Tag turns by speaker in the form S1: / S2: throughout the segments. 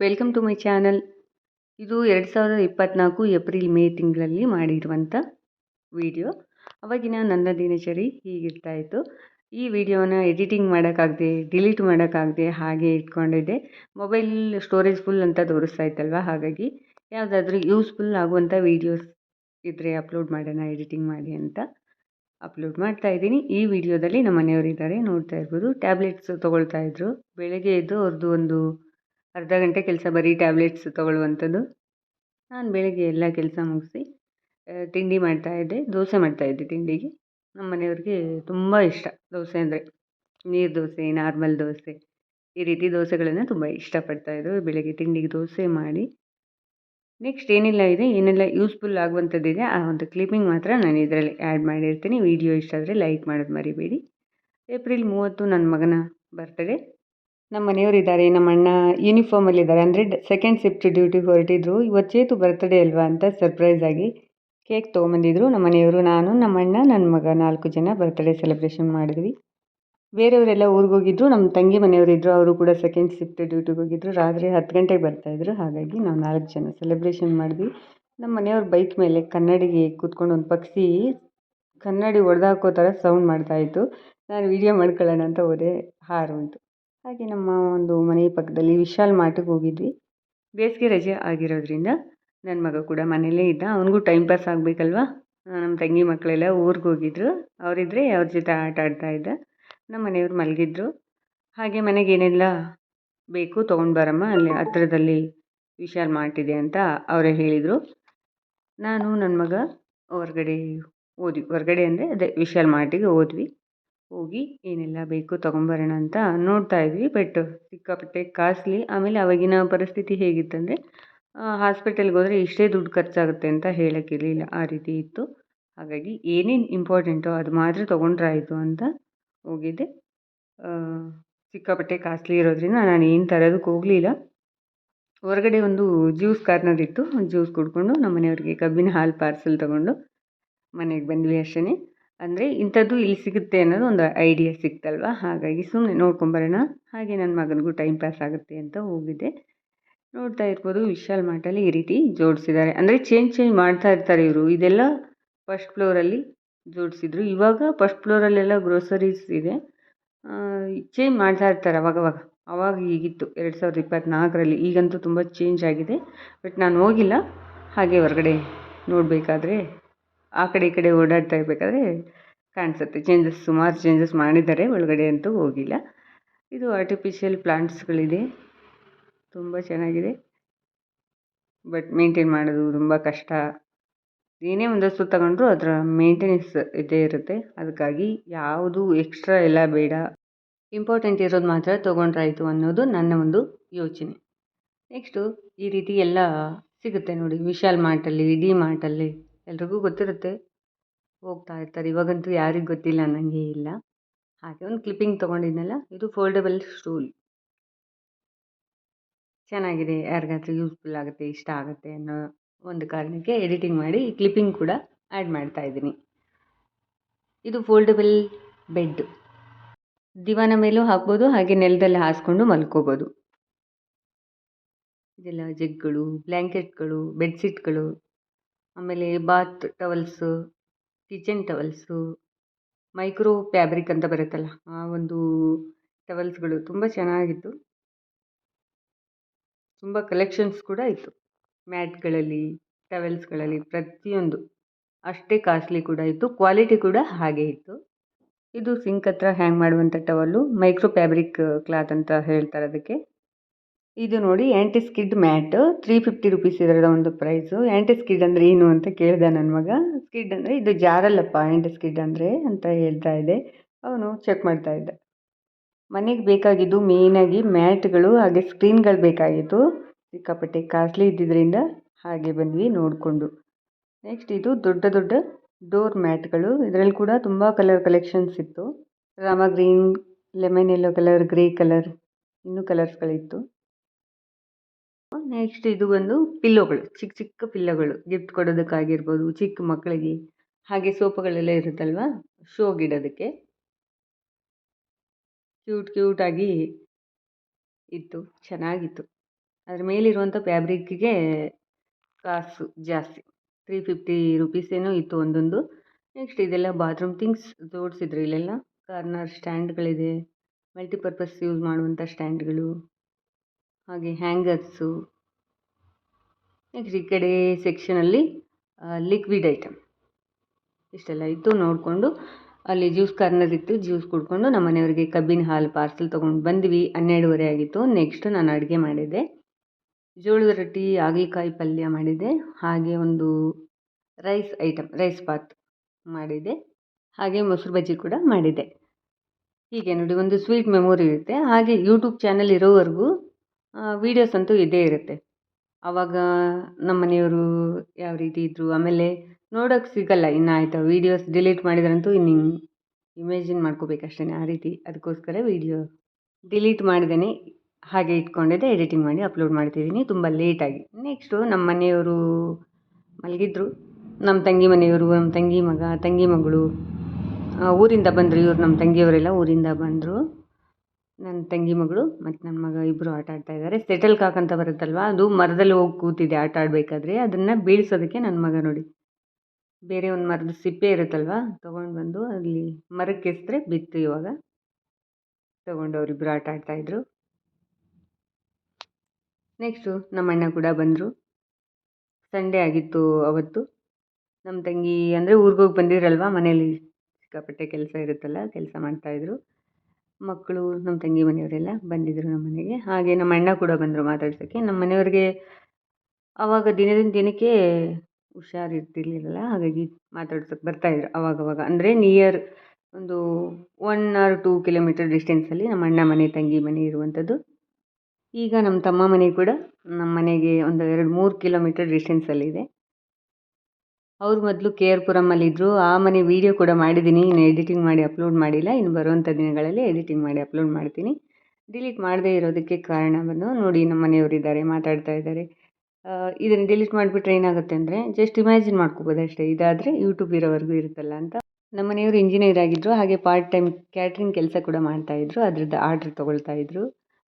S1: Welcome to my channel ಇದು ಎರಡು ಸಾವಿರದ ಇಪ್ಪತ್ತ್ನಾಲ್ಕು ಏಪ್ರಿಲ್ ಮೇ ತಿಂಗಳಲ್ಲಿ ಮಾಡಿರುವಂಥ ವಿಡಿಯೋ ಅವಾಗಿನ ನನ್ನ ದಿನಚರಿ ಹೀಗಿರ್ತಾ ಇತ್ತು. ಈ ವಿಡಿಯೋನ ಎಡಿಟಿಂಗ್ ಮಾಡೋಕ್ಕಾಗದೆ ಡಿಲೀಟ್ ಮಾಡೋಕ್ಕಾಗದೆ ಹಾಗೆ ಇಟ್ಕೊಂಡಿದ್ದೆ. ಮೊಬೈಲ್ ಸ್ಟೋರೇಜ್ ಫುಲ್ ಅಂತ ತೋರಿಸ್ತಾ ಇತ್ತಲ್ವ? ಹಾಗಾಗಿ ಯಾವುದಾದ್ರೂ ಯೂಸ್ಫುಲ್ ಆಗುವಂಥ ವೀಡಿಯೋಸ್ ಇದ್ದರೆ ಅಪ್ಲೋಡ್ ಮಾಡೋಣ ಎಡಿಟಿಂಗ್ ಮಾಡಿ ಅಂತ ಅಪ್ಲೋಡ್ ಮಾಡ್ತಾ ಇದ್ದೀನಿ. ಈ ವಿಡಿಯೋದಲ್ಲಿ ನಮ್ಮ ಮನೆಯವರಿದ್ದಾರೆ ನೋಡ್ತಾ ಇರ್ಬೋದು. ಟ್ಯಾಬ್ಲೆಟ್ಸ್ ತೊಗೊಳ್ತಾ ಇದ್ರು. ಬೆಳಗ್ಗೆ ಎದ್ದು ಅವ್ರದ್ದು ಒಂದು ಅರ್ಧ ಗಂಟೆ ಕೆಲಸ ಬರೀ ಟ್ಯಾಬ್ಲೆಟ್ಸ್ ತೊಗೊಳ್ಳುವಂಥದ್ದು. ನಾನು ಬೆಳಗ್ಗೆ ಎಲ್ಲ ಕೆಲಸ ಮುಗಿಸಿ ತಿಂಡಿ ಮಾಡ್ತಾಯಿದ್ದೆ ದೋಸೆ ಮಾಡ್ತಾಯಿದ್ದೆ ತಿಂಡಿಗೆ. ನಮ್ಮ ಮನೆಯವ್ರಿಗೆ ತುಂಬ ಇಷ್ಟ ದೋಸೆ ಅಂದರೆ. ನೀರು ದೋಸೆ ನಾರ್ಮಲ್ ದೋಸೆ, ಈ ರೀತಿ ದೋಸೆಗಳನ್ನು ತುಂಬ ಇಷ್ಟಪಡ್ತಾಯಿದ್ರು ಬೆಳಗ್ಗೆ ತಿಂಡಿಗೆ ದೋಸೆ ಮಾಡಿ. ನೆಕ್ಸ್ಟ್ ಏನೆಲ್ಲ ಇದೆ, ಏನೆಲ್ಲ ಯೂಸ್ಫುಲ್ ಆಗುವಂಥದ್ದಿದೆ, ಆ ಒಂದು ಕ್ಲಿಪ್ಪಿಂಗ್ ಮಾತ್ರ ನಾನು ಇದರಲ್ಲಿ ಆ್ಯಡ್ ಮಾಡಿರ್ತೀನಿ. ವಿಡಿಯೋ ಇಷ್ಟ ಆದರೆ ಲೈಕ್ ಮಾಡೋದು ಮರಿಬೇಡಿ. ಏಪ್ರಿಲ್ ಮೂವತ್ತು ನನ್ನ ಮಗನ ಬರ್ತ್ಡೇ ನಮ್ಮ ಮನೆಯವರಿದ್ದಾರೆ ನಮ್ಮ ಅಣ್ಣ ಯೂನಿಫಾರ್ಮಲ್ಲಿದ್ದಾರೆ ಅಂದರೆ ಸೆಕೆಂಡ್ ಶಿಫ್ಟ್ ಡ್ಯೂಟಿಗೆ ಹೊರಟಿದ್ರು. ಇವತ್ತು ಚೇತು ಬರ್ತಡೇ ಅಲ್ವಾ ಅಂತ ಸರ್ಪ್ರೈಸ್ ಆಗಿ ಕೇಕ್ ತೊಗೊಂಬಂದಿದ್ರು. ನಮ್ಮ ಮನೆಯವರು, ನಾನು, ನಮ್ಮ ಅಣ್ಣ ನನ್ನ ಮಗ ನಾಲ್ಕು ಜನ ಬರ್ತ್ಡೇ ಸೆಲೆಬ್ರೇಷನ್ ಮಾಡಿದ್ವಿ. ಬೇರೆಯವರೆಲ್ಲ ಊರಿಗೆ ಹೋಗಿದ್ರು. ನಮ್ಮ ತಂಗಿ ಮನೆಯವರಿದ್ದರು ಅವರು ಕೂಡ ಸೆಕೆಂಡ್ ಶಿಫ್ಟ್ ಡ್ಯೂಟಿಗೆ ಹೋಗಿದ್ರು. ರಾತ್ರಿ ಹತ್ತು ಗಂಟೆಗೆ ಬರ್ತಾಯಿದ್ರು ಹಾಗಾಗಿ ನಾವು ನಾಲ್ಕು ಜನ ಸೆಲೆಬ್ರೇಷನ್ ಮಾಡಿದ್ವಿ. ನಮ್ಮ ಮನೆಯವ್ರ ಬೈಕ್ ಮೇಲೆ ಕನ್ನಡಿಗೆ ಕೂತ್ಕೊಂಡು ಒಂದು ಪಕ್ಷಿ ಕನ್ನಡಿ ಹೊಡೆದಾಕೋ ಥರ ಸೌಂಡ್ ಮಾಡ್ತಾಯಿತ್ತು ನಾನು ವಿಡಿಯೋ ಮಾಡ್ಕೊಳ್ಳೋಣ ಅಂತ ಹೋದೆ. ಹಾರೋಯ್ತು ಹಾಗೆ ನಮ್ಮ ಒಂದು ಮನೆ ಪಕ್ಕದಲ್ಲಿ ವಿಶಾಲ್ ಮಾರ್ಟಿಗೆ ಹೋಗಿದ್ವಿ. ಬೇಸಿಗೆ ರಜೆ ಆಗಿರೋದ್ರಿಂದ ನನ್ನ ಮಗ ಕೂಡ ಮನೆಯಲ್ಲೇ ಇದ್ದ. ಅವನಿಗೂ ಟೈಮ್ ಪಾಸ್ ಆಗಬೇಕಲ್ವಾ? ನಮ್ಮ ತಂಗಿ ಮಕ್ಕಳೆಲ್ಲ ಊರಿಗೆ ಹೋಗಿದ್ರು. ಅವರಿದ್ದರೆ ಅವ್ರ ಜೊತೆ ಆಟ ಆಡ್ತಾ ಇದ್ದ. ನಮ್ಮ ಮನೆಯವ್ರು ಮಲಗಿದ್ರು. ಹಾಗೆ ಮನೆಗೆ ಏನೆಲ್ಲ ಬೇಕು ತೊಗೊಂಡು ಬರಮ್ಮ. ಅಲ್ಲಿ ಹತ್ರದಲ್ಲಿ ವಿಶಾಲ್ ಮಾರ್ಟ್ ಇದೆ ಅಂತ ಅವರೇ ಹೇಳಿದರು. ನಾನು ನನ್ನ ಮಗ ಹೊರ್ಗಡೆ ಹೋದ್ವಿ. ಹೊರ್ಗಡೆ ಅಂದರೆ ಅದೇ ವಿಶಾಲ್ ಮಾರ್ಟಿಗೆ ಹೋದ್ವಿ. ಹೋಗಿ ಏನೆಲ್ಲ ಬೇಕು ತೊಗೊಂಬರೋಣ ಅಂತ ನೋಡ್ತಾ ಇದ್ವಿ. ಬಟ್ ಸಿಕ್ಕಾಪಟ್ಟೆ ಕಾಸ್ಟ್ಲಿ. ಆಮೇಲೆ ಅವಾಗಿನ ಪರಿಸ್ಥಿತಿ ಹೇಗಿತ್ತಂದರೆ ಹಾಸ್ಪಿಟಲ್ಗೆ ಹೋದರೆ ಇಷ್ಟೇ ದುಡ್ಡು ಖರ್ಚಾಗುತ್ತೆ ಅಂತ ಹೇಳೋಕ್ಕಿರಲಿಲ್ಲ ಆ ರೀತಿ ಇತ್ತು. ಹಾಗಾಗಿ ಏನೇನು ಇಂಪಾರ್ಟೆಂಟೋ ಅದು ಮಾತ್ರ ತೊಗೊಂಡ್ರಾಯಿತು ಅಂತ ಹೋಗಿದ್ದೆ. ಸಿಕ್ಕಾಪಟ್ಟೆ ಕಾಸ್ಟ್ಲಿ ಇರೋದ್ರಿಂದ ನಾನು ಏನು ತರೋದಕ್ಕೆ ಹೋಗಲಿಲ್ಲ. ಹೊರಗಡೆ ಒಂದು ಜ್ಯೂಸ್ ಕಾರ್ನರ್ ಇತ್ತು ಜ್ಯೂಸ್ ಕುಡ್ಕೊಂಡು ನಮ್ಮ ಮನೆಯವ್ರಿಗೆ ಕಬ್ಬಿನ ಹಾಲು ಪಾರ್ಸೆಲ್ ತೊಗೊಂಡು ಮನೆಗೆ ಬಂದ್ವಿ ಅಷ್ಟೇ ಅಂದರೆ ಇಂಥದ್ದು ಇಲ್ಲಿ ಸಿಗುತ್ತೆ ಅನ್ನೋದು ಒಂದು ಐಡಿಯಾ ಸಿಕ್ತಲ್ವಾ? ಹಾಗಾಗಿ ಸುಮ್ಮನೆ ನೋಡ್ಕೊಂಬರೋಣ ಹಾಗೆ ನನ್ನ ಮಗನಿಗೂ ಟೈಮ್ ಪಾಸ್ ಆಗುತ್ತೆ ಅಂತ ಹೋಗಿದ್ದೆ ನೋಡ್ತಾ ಇರ್ಬೋದು, ವಿಶಾಲ್ ಮಾರ್ಟಲ್ಲಿ ಈ ರೀತಿ ಜೋಡಿಸಿದ್ದಾರೆ. ಅಂದರೆ ಚೇಂಜ್ ಚೇಂಜ್ ಮಾಡ್ತಾ ಇರ್ತಾರೆ ಇವರು. ಇದೆಲ್ಲ ಫಸ್ಟ್ ಫ್ಲೋರಲ್ಲಿ ಜೋಡಿಸಿದ್ರು. ಇವಾಗ ಫಸ್ಟ್ ಫ್ಲೋರಲ್ಲೆಲ್ಲ ಗ್ರೋಸರೀಸ್ ಇದೆ. ಚೇಂಜ್ ಮಾಡ್ತಾ ಇರ್ತಾರೆ ಅವಾಗವಾಗ ಅವಾಗ. ಹೀಗಿತ್ತು. ಎರಡು ಸಾವಿರದ ಇಪ್ಪತ್ತ್ನಾಲ್ಕರಲ್ಲಿ ಈಗಂತೂ ತುಂಬ ಚೇಂಜ್ ಆಗಿದೆ. ಬಟ್ ನಾನು ಹೋಗಿಲ್ಲ. ಹಾಗೆ ಹೊರಗಡೆ ನೋಡಬೇಕಾದ್ರೆ ಆ ಕಡೆ ಈ ಕಡೆ ಓಡಾಡ್ತಾ ಇರಬೇಕಾದ್ರೆ ಕಾಣಿಸುತ್ತೆ. ಚೇಂಜಸ್ ಸುಮಾರು ಚೇಂಜಸ್ ಮಾಡಿದ್ದಾರೆ. ಒಳಗಡೆ ಅಂತೂ ಹೋಗಿಲ್ಲ. ಇದು ಆರ್ಟಿಫಿಷಿಯಲ್ ಪ್ಲಾಂಟ್ಸ್ಗಳಿದೆ ತುಂಬ ಚೆನ್ನಾಗಿದೆ. ಬಟ್ ಮೇಂಟೈನ್ ಮಾಡೋದು ತುಂಬ ಕಷ್ಟ. ಏನೇ ಒಂದು ವಸ್ತು ತಗೊಂಡ್ರು ಅದರ ಮೇಂಟೆನೆನ್ಸ್ ಇದ್ದೇ ಇರುತ್ತೆ. ಅದಕ್ಕಾಗಿ ಯಾವುದು ಎಕ್ಸ್ಟ್ರಾ ಎಲ್ಲ ಬೇಡ. ಇಂಪಾರ್ಟೆಂಟ್ ಇರೋದು ಮಾತ್ರ ತೊಗೊಂಡ್ರಾಯಿತು ಅನ್ನೋದು ನನ್ನ ಒಂದು ಯೋಚನೆ. ನೆಕ್ಸ್ಟು ಈ ರೀತಿ ಎಲ್ಲ ಸಿಗುತ್ತೆ ನೋಡಿ. ವಿಶಾಲ್ ಮಾರ್ಟಲ್ಲಿ ಡಿ ಮಾರ್ಟಲ್ಲಿ ಎಲ್ರಿಗೂ ಗೊತ್ತಿರುತ್ತೆ. ಹೋಗ್ತಾ ಇರ್ತಾರೆ. ಇವಾಗಂತೂ ಯಾರಿಗೆ ಗೊತ್ತಿಲ್ಲ ಅನ್ನಂಗೆ ಇಲ್ಲ. ಹಾಗೆ ಒಂದು ಕ್ಲಿಪ್ಪಿಂಗ್ ತೊಗೊಂಡಿದ್ನಲ್ಲ, ಇದು ಫೋಲ್ಡಬಲ್ ಸ್ಟೂಲ್ ಚೆನ್ನಾಗಿದೆ. ಯಾರಿಗಾದ್ರೂ ಯೂಸ್ಫುಲ್ ಆಗುತ್ತೆ, ಇಷ್ಟ ಆಗುತ್ತೆ ಅನ್ನೋ ಒಂದು ಕಾರಣಕ್ಕೆ ಎಡಿಟಿಂಗ್ ಮಾಡಿ ಕ್ಲಿಪ್ಪಿಂಗ್ ಕೂಡ ಆ್ಯಡ್ ಮಾಡ್ತಾ ಇದ್ದೀನಿ. ಇದು ಫೋಲ್ಡಬಲ್ ಬೆಡ್ ದಿವಾನ ಮೇಲೂ ಹಾಕ್ಬೋದು, ಹಾಗೆ ನೆಲದಲ್ಲಿ ಹಾಸ್ಕೊಂಡು ಮಲ್ಕೋಬೋದು. ಇದೆಲ್ಲ ಜಗ್ಗಳು ಬ್ಲ್ಯಾಂಕೆಟ್ಗಳು ಬೆಡ್ಶೀಟ್ಗಳು ಆಮೇಲೆ bath towels, kitchen towels, micro fabric ಅಂತ ಬರುತ್ತಲ್ಲ, ಆ ಒಂದು ಟವಲ್ಸ್ಗಳು ತುಂಬ ಚೆನ್ನಾಗಿತ್ತು. ತುಂಬ ಕಲೆಕ್ಷನ್ಸ್ ಕೂಡ ಇತ್ತು. ಮ್ಯಾಟ್ಗಳಲ್ಲಿ, ಟವೆಲ್ಸ್ಗಳಲ್ಲಿ ಪ್ರತಿಯೊಂದು. ಅಷ್ಟೇ ಕಾಸ್ಟ್ಲಿ ಕೂಡ ಇತ್ತು, ಕ್ವಾಲಿಟಿ ಕೂಡ ಹಾಗೆ ಇತ್ತು. ಇದು ಸಿಂಕ್ ಹತ್ರ ಹ್ಯಾಂಗ್ ಮಾಡುವಂಥ ಟವಲ್ಲು, ಮೈಕ್ರೋ ಫ್ಯಾಬ್ರಿಕ್ ಕ್ಲಾತ್ ಅಂತ ಹೇಳ್ತಾರೆ ಅದಕ್ಕೆ. ಇದು ನೋಡಿ anti skid mat. Three fifty rupees ಇದರದ ಒಂದು ಪ್ರೈಸು ಆ್ಯಂಟಿ ಸ್ಕಿಡ್ ಅಂದರೆ ಏನು ಅಂತ ಕೇಳಿದೆ ನನ್ನ ಮಗ. ಸ್ಕಿಡ್ ಅಂದರೆ ಇದು ಜಾರಲ್ಲಪ್ಪ ಆ್ಯಂಟಿ ಸ್ಕಿಡ್ ಅಂದರೆ ಅಂತ ಹೇಳ್ತಾ ಇದೆ. ಅವನು ಚೆಕ್ ಮಾಡ್ತಾ ಇದ್ದ. ಮನೆಗೆ ಬೇಕಾಗಿದ್ದು ಮೇಯ್ನಾಗಿ ಮ್ಯಾಟ್ಗಳು ಹಾಗೆ ಸ್ಕ್ರೀನ್ಗಳು ಬೇಕಾಗಿತ್ತು. ಸಿಕ್ಕಾಪಟ್ಟೆ ಕಾಸ್ಟ್ಲಿ ಇದ್ದಿದ್ದರಿಂದ ಹಾಗೆ ಬಂದ್ವಿ ನೋಡಿಕೊಂಡು. ನೆಕ್ಸ್ಟ್ ಇದು ದೊಡ್ಡ ದೊಡ್ಡ ಡೋರ್ ಮ್ಯಾಟ್ಗಳು ಇದರಲ್ಲಿ ಕೂಡ ತುಂಬ ಕಲರ್ ಕಲೆಕ್ಷನ್ಸ್ ಇತ್ತು. Rama green lemon yellow colour grey colour ಇನ್ನೂ ಕಲರ್ಸ್ಗಳಿತ್ತು ನೆಕ್ಸ್ಟ್ ಇದು ಬಂದು ಪಿಲ್ಲೋಗಳು, ಚಿಕ್ಕ ಚಿಕ್ಕ ಪಿಲ್ಲೋಗಳು. ಗಿಫ್ಟ್ ಕೊಡೋದಕ್ಕಾಗಿರ್ಬೋದು, ಚಿಕ್ಕ ಮಕ್ಕಳಿಗೆ. ಹಾಗೆ ಸೋಪಗಳೆಲ್ಲ ಇರುತ್ತಲ್ವ? ಶೋಗಿಡೋದಕ್ಕೆ ಕ್ಯೂಟ್ ಕ್ಯೂಟಾಗಿ ಇತ್ತು, ಚೆನ್ನಾಗಿತ್ತು. ಅದ್ರ ಮೇಲಿರುವಂಥ ಫ್ಯಾಬ್ರಿಕ್ಕಿಗೆ ಕಾಸು ಜಾಸ್ತಿ. ತ್ರೀ ಫಿಫ್ಟಿ ರುಪೀಸ್ ಏನೋ ಇತ್ತು ಒಂದೊಂದು. ನೆಕ್ಸ್ಟ್ ಇದೆಲ್ಲ ಬಾತ್ರೂಮ್ ಥಿಂಗ್ಸ್ ಜೋಡಿಸಿದ್ರು ಇಲ್ಲೆಲ್ಲ. ಕಾರ್ನರ್ ಸ್ಟ್ಯಾಂಡ್ಗಳಿದೆ ಮಲ್ಟಿಪರ್ಪಸ್ ಯೂಸ್ ಮಾಡುವಂಥ ಸ್ಟ್ಯಾಂಡ್ಗಳು ಹಾಗೆ ಹ್ಯಾಂಗರ್ಸು ನೆಕ್ಸ್ಟ್ ಈ ಕಡೆ ಸೆಕ್ಷನಲ್ಲಿ ಲಿಕ್ವಿಡ್ ಐಟಮ್ ಇಷ್ಟೆಲ್ಲ ಇತ್ತು. ನೋಡಿಕೊಂಡು ಅಲ್ಲಿ ಜ್ಯೂಸ್ ಕಾರ್ನರ್ ಇತ್ತು. ಜ್ಯೂಸ್ ಕುಡ್ಕೊಂಡು ನಮ್ಮ ಮನೆಯವರಿಗೆ ಕಬ್ಬಿನ ಹಾಲು ಪಾರ್ಸೆಲ್ ತೊಗೊಂಡು ಬಂದ್ವಿ. ಹನ್ನೆರಡುವರೆ ಆಗಿತ್ತು. ನೆಕ್ಸ್ಟ್ ನಾನು ಅಡುಗೆ ಮಾಡಿದ್ದೆ. ಜೋಳದ ರೊಟ್ಟಿ, ಹಾಗಲಕಾಯಿ ಪಲ್ಯ ಮಾಡಿದ್ದೆ. ಹಾಗೆ ಒಂದು ರೈಸ್ ಐಟಮ್ ರೈಸ್ ಬಾತ್ ಮಾಡಿದ್ದೆ. ಹಾಗೆ ಮೊಸರು ಬಜ್ಜಿ ಕೂಡ ಮಾಡಿದ್ದೆ. ಹೀಗೆ ನೋಡಿ, ಒಂದು ಸ್ವೀಟ್ ಮೆಮೊರಿ ಇರುತ್ತೆ. ಹಾಗೆ ಯೂಟ್ಯೂಬ್ ಚಾನಲ್ ಇರೋವರೆಗೂ ವೀಡಿಯೋಸ್ ಅಂತೂ ಇದ್ದೇ ಇರುತ್ತೆ. ಆವಾಗ ನಮ್ಮ ಮನೆಯವರು ಯಾವ ರೀತಿ ಇದ್ದರು ಆಮೇಲೆ ನೋಡೋಕ್ಕೆ ಸಿಗಲ್ಲ, ಇನ್ನು ಆಯಿತಾ ವೀಡಿಯೋಸ್ ಡಿಲೀಟ್ ಮಾಡಿದ್ರಂತೂ ಇನ್ನು ಇಮೇಜಿನ್ ಮಾಡ್ಕೋಬೇಕಷ್ಟೇ ಆ ರೀತಿ. ಅದಕ್ಕೋಸ್ಕರ ವೀಡಿಯೋ ಡಿಲೀಟ್ ಮಾಡಿದ್ದೇನೆ, ಹಾಗೆ ಇಟ್ಕೊಂಡಿದ್ದೆ ಎಡಿಟಿಂಗ್ ಮಾಡಿ ಅಪ್ಲೋಡ್ ಮಾಡ್ತಿದ್ದೀನಿ, ತುಂಬ ಲೇಟಾಗಿ ನೆಕ್ಸ್ಟು ನಮ್ಮ ಮನೆಯವರು ಮಲಗಿದ್ರು. ನಮ್ಮ ತಂಗಿ ಮನೆಯವರು ನಮ್ಮ ತಂಗಿ ಮಗ, ತಂಗಿ ಮಗಳು ಊರಿಂದ ಬಂದರು, ಇವರು ನಮ್ಮ ತಂಗಿಯವರೆಲ್ಲ ಊರಿಂದ ಬಂದರು. ನನ್ನ ತಂಗಿ ಮಗಳು ಮತ್ತು ನನ್ನ ಮಗ ಇಬ್ಬರು ಆಟ ಆಡ್ತಾ ಇದ್ದಾರೆ ಸೆಟಲ್ ಕಾಕ್ ಅಂತ ಬರುತ್ತಲ್ವ? ಅದು ಮರದಲ್ಲಿ ಹೋಗಿ ಕೂತಿದೆ ಆಟ ಆಡಬೇಕಾದ್ರೆ. ಅದನ್ನು ಬೀಳ್ಸೋದಕ್ಕೆ ನನ್ನ ಮಗ ನೋಡಿ. ಬೇರೆ ಒಂದು ಮರದ ಸಿಪ್ಪೆ ಇರುತ್ತಲ್ವ? ತೊಗೊಂಡು ಬಂದು ಅಲ್ಲಿ ಮರಕ್ಕೆ ಎಸಿದ್ರೆ ಬಿತ್ತು ಇವಾಗ. ತೊಗೊಂಡು ಅವರಿಬ್ಬರು ಆಟ ಆಡ್ತಾಯಿದ್ರು ನೆಕ್ಸ್ಟು ನಮ್ಮ ಅಣ್ಣ ಕೂಡ ಬಂದರು. ಸಂಡೇ ಆಗಿತ್ತು ಅವತ್ತು. ನಮ್ಮ ತಂಗಿ ಅಂದರೆ ಊರಿಗೋಗಿ ಬಂದಿರಲ್ವ? ಮನೇಲಿ ಸಿಕ್ಕಾಪಟ್ಟೆ ಕೆಲಸ ಇರುತ್ತಲ್ಲ, ಕೆಲಸ ಮಾಡ್ತಾಯಿದ್ರು ಮಕ್ಕಳು ನಮ್ಮ ತಂಗಿ ಮನೆಯವರೆಲ್ಲ ಬಂದಿದ್ದರು ನಮ್ಮ ಮನೆಗೆ. ಹಾಗೆ ನಮ್ಮ ಅಣ್ಣ ಕೂಡ ಬಂದರು ಮಾತಾಡ್ಸೋಕ್ಕೆ. ನಮ್ಮ ಮನೆಯವ್ರಿಗೆ ಆವಾಗ ದಿನದಿಂದ ದಿನಕ್ಕೆ ಹುಷಾರಿರ್ತಿರ್ಲಿಲ್ಲ ಹಾಗಾಗಿ ಮಾತಾಡ್ಸೋಕ್ಕೆ ಬರ್ತಾಯಿದ್ರು ಅವಾಗವಾಗ. ಅಂದರೆ ನಿಯರ್ ಒಂದು ಒನ್ ಆರ್ ಟೂ ಕಿಲೋಮೀಟರ್ ಡಿಸ್ಟೆನ್ಸಲ್ಲಿ ನಮ್ಮ ಅಣ್ಣ ಮನೆ, ತಂಗಿ ಮನೆ ಇರುವಂಥದ್ದು ಈಗ ನಮ್ಮ ತಮ್ಮ ಮನೆ ಕೂಡ ನಮ್ಮ ಮನೆಗೆ ಒಂದು ಎರಡು ಮೂರು ಕಿಲೋಮೀಟರ್ ಡಿಸ್ಟೆನ್ಸಲ್ಲಿದೆ ಅವ್ರು ಮೊದಲು ಕೆ ಆರ್ ಪುರಮಲ್ಲಿದ್ದರು ಆ ಮನೆ ವೀಡಿಯೋ ಕೂಡ ಮಾಡಿದ್ದೀನಿ ಇನ್ನು ಎಡಿಟಿಂಗ್ ಮಾಡಿ ಅಪ್ಲೋಡ್ ಮಾಡಿಲ್ಲ. ಇನ್ನು ಬರುವಂಥ ದಿನಗಳಲ್ಲಿ ಎಡಿಟಿಂಗ್ ಮಾಡಿ ಅಪ್ಲೋಡ್ ಮಾಡ್ತೀನಿ. ಡಿಲೀಟ್ ಮಾಡದೇ ಇರೋದಕ್ಕೆ ಕಾರಣ ಬಂದು ನೋಡಿ ನಮ್ಮ ಮನೆಯವರಿದ್ದಾರೆ ಮಾತಾಡ್ತಾ ಇದ್ದಾರೆ. ಇದನ್ನು ಡಿಲೀಟ್ ಮಾಡಿಬಿಟ್ರೆ ಏನಾಗುತ್ತೆ ಅಂದರೆ ಜಸ್ಟ್ ಇಮ್ಯಾಜಿನ್ ಮಾಡ್ಕೋಬೋದು ಅಷ್ಟೇ. ಇದಾದರೆ ಯೂಟ್ಯೂಬ್ ಇರೋವರೆಗೂ ಇರುತ್ತಲ್ಲ ಅಂತ. ನಮ್ಮ ಮನೆಯವರು ಇಂಜಿನಿಯರ್ ಆಗಿದ್ದರು ಹಾಗೆ ಪಾರ್ಟ್ ಟೈಮ್ ಕ್ಯಾಟ್ರಿಂಗ್ ಕೆಲಸ ಕೂಡ ಮಾಡ್ತಾಯಿದ್ರು ಅದ್ರದ್ದು ಆರ್ಡ್ರ್ ತೊಗೊಳ್ತಾಯಿದ್ರು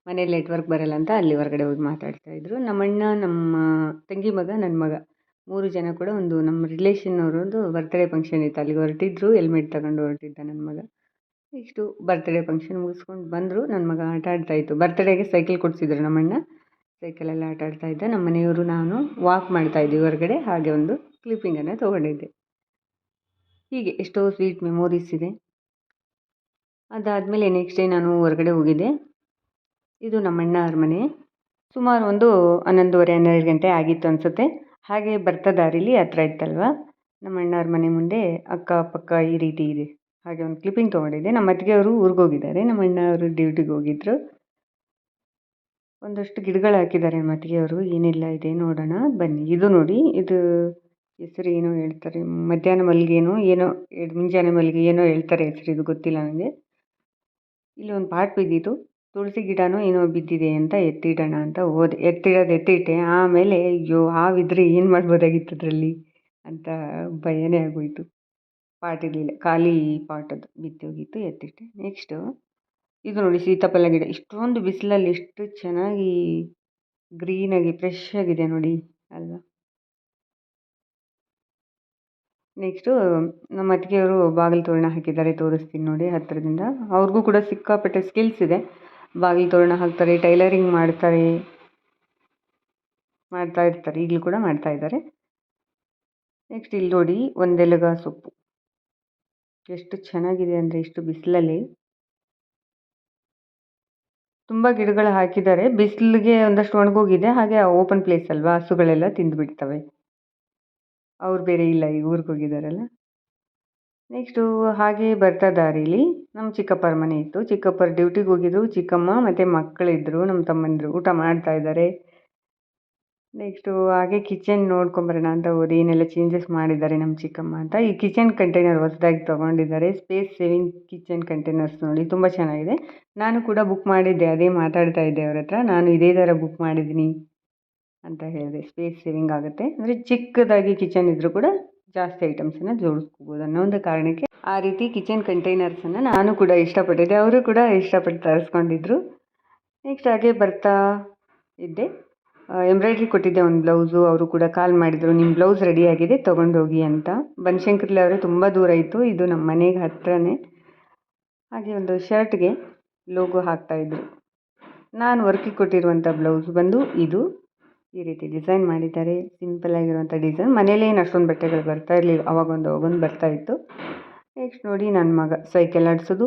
S1: ಮನೇಲಿ ನೆಟ್ವರ್ಕ್ ಬರಲ್ಲ ಅಂತ ಅಲ್ಲಿ ಹೊರಗಡೆ ಹೋಗಿ ಮಾತಾಡ್ತಾಯಿದ್ರು ನಮ್ಮಣ್ಣ, ನಮ್ಮ ತಂಗಿ ಮಗ ನನ್ನ ಮಗ. ಮೂರು ಜನ ಕೂಡ ಒಂದು ನಮ್ಮ ರಿಲೇಷನ್ ಅವರೊಂದು ಬರ್ತ್ಡೇ ಫಂಕ್ಷನ್ ಇತ್ತು. ಅಲ್ಲಿಗೆ ಹೊರಟಿದ್ರು ಹೆಲ್ಮೆಟ್ ತಗೊಂಡು ಹೊರಟಿದ್ದ ನನ್ನ ಮಗ. ನೆಕ್ಸ್ಟು ಬರ್ತ್ಡೇ ಫಂಕ್ಷನ್ ಮುಗಿಸ್ಕೊಂಡು ಬಂದರು. ನನ್ನ ಮಗ ಆಟ ಆಡ್ತಾಯಿತ್ತು ಬರ್ತ್ಡೇಗೆ ಸೈಕಲ್ ಕೊಡಿಸಿದ್ರು ನಮ್ಮಣ್ಣ. ಸೈಕಲಲ್ಲಿ ಆಟ ಇದ್ದ. ನಮ್ಮ ಮನೆಯವರು ನಾನು ವಾಕ್ ಮಾಡ್ತಾಯಿದ್ವಿ ಹೊರಗಡೆ. ಹಾಗೆ ಒಂದು ಕ್ಲಿಪ್ಪಿಂಗನ್ನು ತೊಗೊಂಡಿದ್ದೆ. ಹೀಗೆ ಎಷ್ಟೋ ಸ್ವೀಟ್ ಮೆಮೊರೀಸ್ ಇದೆ. ಅದಾದಮೇಲೆ ನೆಕ್ಸ್ಟ್ ಡೇ ನಾನು ಹೊರಗಡೆ ಹೋಗಿದ್ದೆ. ಇದು ನಮ್ಮಣ್ಣ ಅವ್ರ ಮನೆ. ಸುಮಾರು ಒಂದು ಹನ್ನೊಂದುವರೆ ಹನ್ನೆರಡು ಗಂಟೆ ಆಗಿತ್ತು ಅನಿಸುತ್ತೆ. ಹಾಗೆ ಬರ್ತಾ ದಾರಿಲಿ ಹತ್ರ ಇತ್ತಲ್ವಾ? ನಮ್ಮ ಅಣ್ಣವ್ರ ಮನೆ ಮುಂದೆ ಅಕ್ಕಪಕ್ಕ ಈ ರೀತಿ ಇದೆ. ಹಾಗೆ ಒಂದು ಕ್ಲಿಪ್ಪಿಂಗ್ ತೊಗೊಂಡಿದ್ದೆ. ನಮ್ಮ ಅತ್ತಿಗೆಯವರು ಊರಿಗೆ ಹೋಗಿದ್ದಾರೆ. ನಮ್ಮ ಅಣ್ಣ ಅವರು ಡ್ಯೂಟಿಗೆ ಹೋಗಿದ್ರು. ಒಂದಷ್ಟು ಗಿಡಗಳು ಹಾಕಿದ್ದಾರೆ ನಮ್ಮ ಅತ್ತಿಗೆಯವರು ಏನೆಲ್ಲ, ಇದೆ ನೋಡೋಣ, ಬನ್ನಿ. ಇದು ನೋಡಿ, ಇದು ಹೆಸರು ಏನೋ ಹೇಳ್ತಾರೆ. ಮಧ್ಯಾಹ್ನ ಮಲ್ಲಿಗೆನೋ ಏನೋ ಮುಂಜಾನೆ ಮಲ್ಲಿಗೆ ಏನೋ ಹೇಳ್ತಾರೆ ಹೆಸರು. ಇದು ಗೊತ್ತಿಲ್ಲ ನನಗೆ. ಇಲ್ಲಿ ಒಂದು ಪಾಟ್ ಬಿದ್ದಿತ್ತು. ತುಳಸಿ ಗಿಡನೂ ಏನೋ ಬಿದ್ದಿದೆ ಅಂತ ಎತ್ತಿಡೋಣ ಅಂತ ಹೋದೆ. ಎತ್ತಿಡೋದು ಎತ್ತಿಟ್ಟೆ. ಆಮೇಲೆ ಅಯ್ಯೋ, ಹಾವಿದ್ರೆ ಏನು ಮಾಡ್ಬೋದಾಗಿತ್ತು ಅದರಲ್ಲಿ? ಅಂತ ಭಯನೇ ಆಗೋಯಿತು. ಪಾಟ್ ಇರಲಿಲ್ಲ. ಖಾಲಿ ಪಾಟ್ ಅದು ಬಿದ್ದೋಗಿತ್ತು ಎತ್ತಿಟ್ಟೆ. ನೆಕ್ಸ್ಟು ಇದು ನೋಡಿ ಸೀತಾಫಲ ಗಿಡ. ಇಷ್ಟೊಂದು ಬಿಸಿಲಲ್ಲಿ ಎಷ್ಟು ಚೆನ್ನಾಗಿ ಗ್ರೀನಾಗಿ ಫ್ರೆಶ್ ಆಗಿದೆ ನೋಡಿ, ಅಲ್ವಾ? ನೆಕ್ಸ್ಟು ನಮ್ಮ ಅತ್ತಿಗೆಯವರು ಬಾಗಿಲು ತೋರಣ ಹಾಕಿದ್ದಾರೆ, ತೋರಿಸ್ತೀನಿ ನೋಡಿ ಹತ್ತಿರದಿಂದ ಅವ್ರಿಗೂ ಕೂಡ ಸಿಕ್ಕಾಪಟ್ಟೆ ಸ್ಕಿಲ್ಸ್ ಇದೆ. ಬಾಗಿಲು ತೋರಣ ಹಾಕ್ತಾರೆ, ಟೈಲರಿಂಗ್ ಮಾಡ್ತಾರೆ, ಮಾಡ್ತಾ ಇರ್ತಾರೆ, ಈಗಲೂ ಕೂಡ ಮಾಡ್ತಾ ಇದ್ದಾರೆ. ನೆಕ್ಸ್ಟ್ ಇಲ್ಲಿ ನೋಡಿ ಒಂದೆಲಗ ಸೊಪ್ಪು. ಎಷ್ಟು ಚೆನ್ನಾಗಿದೆ ಅಂದರೆ ಇಷ್ಟು ಬಿಸಿಲಲ್ಲಿ. ತುಂಬ ಗಿಡಗಳು ಹಾಕಿದ್ದಾರೆ. ಬಿಸಿಲಿಗೆ ಒಂದಷ್ಟು ಒಣಗೋಗಿದೆ. ಹಾಗೆ ಓಪನ್ ಪ್ಲೇಸ್ ಅಲ್ವಾ ಹಸುಗಳೆಲ್ಲ ತಿಂದುಬಿಡ್ತವೆ. ಅವ್ರು ಬೇರೆ ಇಲ್ಲ ಈಗ ಊರಿಗೆ ಹೋಗಿದ್ದಾರಲ್ಲ. ನೆಕ್ಸ್ಟು ಹಾಗೆ ಬರ್ತಾ ದಾರಿಲಿ ನಮ್ಮ ಚಿಕ್ಕಪ್ಪರ ಮನೆ ಇತ್ತು. ಚಿಕ್ಕಪ್ಪರ ಡ್ಯೂಟಿಗೆ ಹೋಗಿದ್ರು. ಚಿಕ್ಕಮ್ಮ ಮತ್ತು ಮಕ್ಕಳಿದ್ರು. ನಮ್ಮ ತಮ್ಮಂದಿರು ಊಟ ಮಾಡ್ತಾ ಇದ್ದಾರೆ. ನೆಕ್ಸ್ಟು ಹಾಗೆ ಕಿಚನ್ ನೋಡ್ಕೊಂಬರೋಣ ಅಂತ ಹೋದೆ ಏನೆಲ್ಲ ಚೇಂಜಸ್ ಮಾಡಿದ್ದಾರೆ ನಮ್ಮ ಚಿಕ್ಕಮ್ಮ ಅಂತ. ಈ ಕಿಚನ್ ಕಂಟೈನರ್ ಹೊಸದಾಗಿ ತೊಗೊಂಡಿದ್ದಾರೆ. ಸ್ಪೇಸ್ ಸೇವಿಂಗ್ ಕಿಚನ್ ಕಂಟೈನರ್ಸ್ ನೋಡಿ ತುಂಬ ಚೆನ್ನಾಗಿದೆ. ನಾನು ಕೂಡ ಬುಕ್ ಮಾಡಿದ್ದೆ. ಅದೇ ಮಾತಾಡ್ತಾ ಇದ್ದೆ ಅವ್ರ ಹತ್ರ. ನಾನು ಇದೇ ಥರ ಬುಕ್ ಮಾಡಿದ್ದೀನಿ ಅಂತ ಹೇಳಿದೆ. ಸ್ಪೇಸ್ ಸೇವಿಂಗ್ ಆಗುತ್ತೆ. ಅಂದರೆ ಚಿಕ್ಕದಾಗಿ ಕಿಚನ್ ಇದ್ದರೂ ಕೂಡ ಜಾಸ್ತಿ ಐಟಮ್ಸನ್ನು ಜೋಡಿಸ್ಕೋಬೋದು ಅನ್ನೋ ಒಂದು ಕಾರಣಕ್ಕೆ ಆ ರೀತಿ ಕಿಚನ್ ಕಂಟೈನರ್ಸನ್ನು ನಾನು ಕೂಡ ಇಷ್ಟಪಟ್ಟಿದ್ದೆ. ಅವರು ಕೂಡ ಇಷ್ಟಪಟ್ಟು ತರಿಸ್ಕೊಂಡಿದ್ರು. ನೆಕ್ಸ್ಟ್ ಹಾಗೆ ಬರ್ತಾ ಇದ್ದೆ. ಎಂಬ್ರಾಯ್ಡ್ರಿ ಕೊಟ್ಟಿದ್ದೆ ಒಂದು ಬ್ಲೌಸು ಅವರು ಕೂಡ ಕಾಲ್ ಮಾಡಿದರು ನಿಮ್ಮ ಬ್ಲೌಸ್ ರೆಡಿ ಆಗಿದೆ, ತೊಗೊಂಡೋಗಿ ಅಂತ. ಬನಶಂಕರ್ಲಿ ಅವರು ತುಂಬ ದೂರ ಇತ್ತು. ಇದು ನಮ್ಮ ಮನೆಗೆ ಹತ್ರನೇ. ಹಾಗೆ ಒಂದು ಶರ್ಟ್ಗೆ ಲೋಗೋ ಹಾಕ್ತಾಯಿದ್ರು ನಾನು ವರ್ಕಿಗೆ ಕೊಟ್ಟಿರುವಂಥ ಬ್ಲೌಸ್ ಬಂದು ಇದು. ಈ ರೀತಿ ಡಿಸೈನ್ ಮಾಡಿದ್ದಾರೆ. ಸಿಂಪಲ್ ಆಗಿರುವಂಥ ಡಿಸೈನ್. ಮನೇಲಿ ಏನು ಅಷ್ಟೊಂದು ಬಟ್ಟೆಗಳು ಬರ್ತಾ ಇರಲಿಲ್ಲ. ಅವಾಗೊಂದು ಅವಾಗೊಂದು ಬರ್ತಾಯಿತ್ತು ನೆಕ್ಸ್ಟ್ ನೋಡಿ ನನ್ನ ಮಗ ಸೈಕಲ್ ಆಡಿಸೋದು.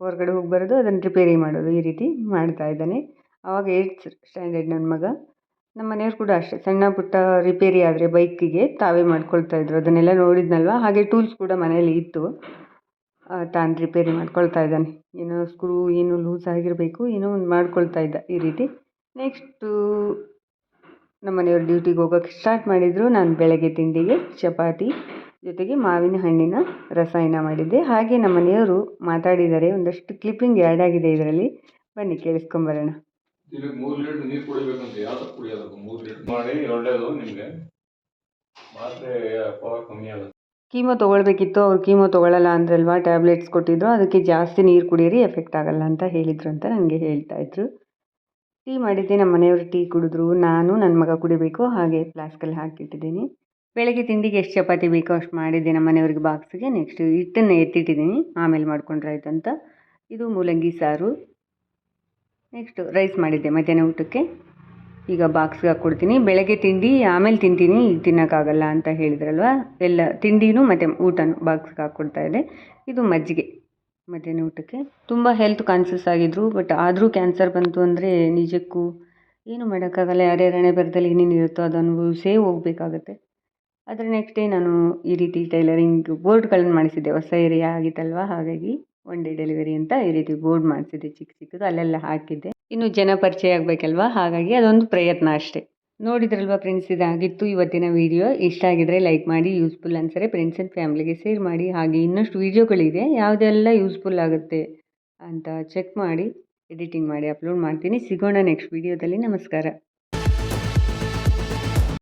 S1: ಹೊರಗಡೆ ಹೋಗಿ ಬರೋದು, ಅದನ್ನು ರಿಪೇರಿ ಮಾಡೋದು ಈ ರೀತಿ ಮಾಡ್ತಾ ಇದ್ದಾನೆ. ಆವಾಗ ಏಯ್ಟ್ ಸ್ಟ್ಯಾಂಡರ್ಡ್ ನನ್ನ ಮಗ. ನಮ್ಮ ಮನೆಯವ್ರು ಕೂಡ ಅಷ್ಟೇ. ಸಣ್ಣ ಪುಟ್ಟ ರಿಪೇರಿ ಆದರೆ ಬೈಕಿಗೆ ತಾವೇ ಮಾಡ್ಕೊಳ್ತಾ ಇದ್ರು. ಅದನ್ನೆಲ್ಲ ನೋಡಿದ್ನಲ್ವ? ಹಾಗೆ ಟೂಲ್ಸ್ ಕೂಡ ಮನೆಯಲ್ಲಿ ಇತ್ತು. ತಾನು ರಿಪೇರಿ ಮಾಡ್ಕೊಳ್ತಾ ಇದ್ದಾನೆ. ಏನೋ ಸ್ಕ್ರೂ, ಏನು ಲೂಸ್ ಆಗಿರಬೇಕು, ಏನೋ ಒಂದು ಮಾಡ್ಕೊಳ್ತಾ ಇದ್ದ ಈ ರೀತಿ. ನೆಕ್ಸ್ಟು ನಮ್ಮ ಮನೆಯವರು ಡ್ಯೂಟಿಗೆ ಹೋಗೋಕ್ಕೆ ಸ್ಟಾರ್ಟ್ ಮಾಡಿದರು. ನಾನು ಬೆಳಗ್ಗೆ ತಿಂಡಿಗೆ ಚಪಾತಿ ಜೊತೆಗೆ ಮಾವಿನ ಹಣ್ಣಿನ ರಸಾಯನ ಮಾಡಿದ್ದೆ. ಹಾಗೆ ನಮ್ಮ ಮನೆಯವರು ಮಾತಾಡಿದ್ದಾರೆ ಒಂದಷ್ಟು ಕ್ಲಿಪ್ಪಿಂಗ್ ಆ್ಯಡ್ ಆಗಿದೆ ಇದರಲ್ಲಿ. ಬನ್ನಿ ಕೇಳಿಸ್ಕೊಂಬರೋಣ
S2: ದಿನಕ್ಕೆ ಮೂರು ಲೀಟರ್ ನೀರು ಕುಡಿಬೇಕಂತ ಯಾವ್ದು ಕುಡಿಯೋದಕ್ಕೆ ಮೂರು ಲೀಟರ್? ಮಾಡಿ ಒಳ್ಳೇದು ನಿಮಗೆ. ಮಾತ್ರೆ ಪವರ್ ಕಮ್ಮಿ ಆಗುತ್ತೆ.
S1: ಕೀಮೋ ತೊಗೊಳ್ಬೇಕಿತ್ತು. ಅವ್ರು ಕೀಮೋ ತೊಗೊಳ್ಳಲ್ಲ ಅಂದ್ರಲ್ವಾ? ಟ್ಯಾಬ್ಲೆಟ್ಸ್ ಕೊಟ್ಟಿದ್ರು. ಅದಕ್ಕೆ ಜಾಸ್ತಿ ನೀರು ಕುಡಿಯಿರಿ ಎಫೆಕ್ಟ್ ಆಗಲ್ಲ ಅಂತ ಹೇಳಿದರು ಅಂತ ನನಗೆ ಹೇಳ್ತಾ ಇದ್ರು. ಟೀ ಮಾಡಿದ್ದೆ, ನಮ್ಮ ಮನೆಯವರು ಟೀ ಕುಡಿದ್ರು. ನಾನು ನನ್ನ ಮಗ ಕುಡಿಬೇಕು, ಹಾಗೆ ಫ್ಲಾಸ್ಕಲ್ಲಿ ಹಾಕಿಟ್ಟಿದ್ದೀನಿ. ಬೆಳಗ್ಗೆ ತಿಂಡಿಗೆ ಎಷ್ಟು ಚಪಾತಿ ಬೇಕೋ ಅಷ್ಟು ಮಾಡಿದ್ದೆ, ನಮ್ಮ ಮನೆಯವ್ರಿಗೆ ಬಾಕ್ಸಿಗೆ ನೆಕ್ಸ್ಟ್ ಹಿಟ್ಟನ್ನು ಎತ್ತಿಟ್ಟಿದ್ದೀನಿ, ಆಮೇಲೆ ಮಾಡ್ಕೊಂಡ್ರೆ ಆಯ್ತಂತ. ಇದು ಮೂಲಂಗಿ ಸಾರು. ನೆಕ್ಸ್ಟು ರೈಸ್ ಮಾಡಿದ್ದೆ ಮಧ್ಯಾಹ್ನ ಊಟಕ್ಕೆ. ಈಗ ಬಾಕ್ಸ್ಗೆ ಹಾಕ್ಕೊಡ್ತೀನಿ. ಬೆಳಗ್ಗೆ ತಿಂಡಿ, ಆಮೇಲೆ ತಿಂತೀನಿ. ಈಗ ತಿನ್ನೋಕ್ಕಾಗಲ್ಲ ಅಂತ ಹೇಳಿದ್ರಲ್ವ? ಎಲ್ಲ ತಿಂಡಿನೂ ಮತ್ತು ಊಟನೂ ಬಾಕ್ಸ್ಗೆ ಹಾಕ್ಕೊಡ್ತಾ ಇದೆ ಇದು ಮಜ್ಜಿಗೆ. ಮಧ್ಯಾಹ್ನ ಊಟಕ್ಕೆ. ತುಂಬ ಹೆಲ್ತ್ ಕಾನ್ಸಿಯಸ್ ಆಗಿದ್ರು ಬಟ್ ಆದರೂ ಕ್ಯಾನ್ಸರ್ ಬಂತು ಅಂದರೆ ನಿಜಕ್ಕೂ ಏನು ಮಾಡೋಕ್ಕಾಗಲ್ಲ. ಯಾರ್ಯಾರ ಹಣೆ ಬರದಲ್ಲಿ ಏನೇನು ಇರುತ್ತೋ ಅದು ಅನುಭವಿಸೇ ಹೋಗಬೇಕಾಗತ್ತೆ. ಆದರೆ ನೆಕ್ಸ್ಟ್ ಡೇ ನಾನು ಈ ರೀತಿ ಟೈಲರಿಂಗ್ ಬೋರ್ಡ್ಗಳನ್ನು ಮಾಡಿಸಿದ್ದೆ. ಹೊಸ ಏರಿಯಾ ಆಗಿತ್ತಲ್ವ? ಹಾಗಾಗಿ ಒನ್ ಡೇ ಡೆಲಿವರಿ ಅಂತ ಈ ರೀತಿ ಬೋರ್ಡ್ ಮಾಡಿಸಿದ್ದೆ. ಚಿಕ್ಕ ಚಿಕ್ಕದು, ಅಲ್ಲೆಲ್ಲ ಹಾಕಿದ್ದೆ. ಇನ್ನು ಜನ ಪರಿಚಯ ಆಗಬೇಕಲ್ವ? ಹಾಗಾಗಿ ಅದೊಂದು ಪ್ರಯತ್ನ ಅಷ್ಟೇ. ನೋಡಿದ್ರಲ್ವ ಫ್ರೆಂಡ್ಸ್ ಇದಾಗಿತ್ತು ಇವತ್ತಿನ ವಿಡಿಯೋ ಇಷ್ಟ ಆಗಿದ್ರೆ ಲೈಕ್ ಮಾಡಿ ಯೂಸ್ಫುಲ್ ಅನ್ಸರೆ ಫ್ರೆಂಡ್ಸ್ ಆ್ಯಂಡ್ ಫ್ಯಾಮ್ಲಿಗೆ ಶೇರ್ ಮಾಡಿ. ಹಾಗೆ ಇನ್ನಷ್ಟು ವೀಡಿಯೋಗಳಿದೆ ಯಾವುದೆಲ್ಲ ಯೂಸ್ಫುಲ್ ಆಗುತ್ತೆ ಅಂತ ಚೆಕ್ ಮಾಡಿ ಎಡಿಟಿಂಗ್ ಮಾಡಿ ಅಪ್ಲೋಡ್ ಮಾಡ್ತೀನಿ. ಸಿಗೋಣ ನೆಕ್ಸ್ಟ್ ವೀಡಿಯೋದಲ್ಲಿ ನಮಸ್ಕಾರ.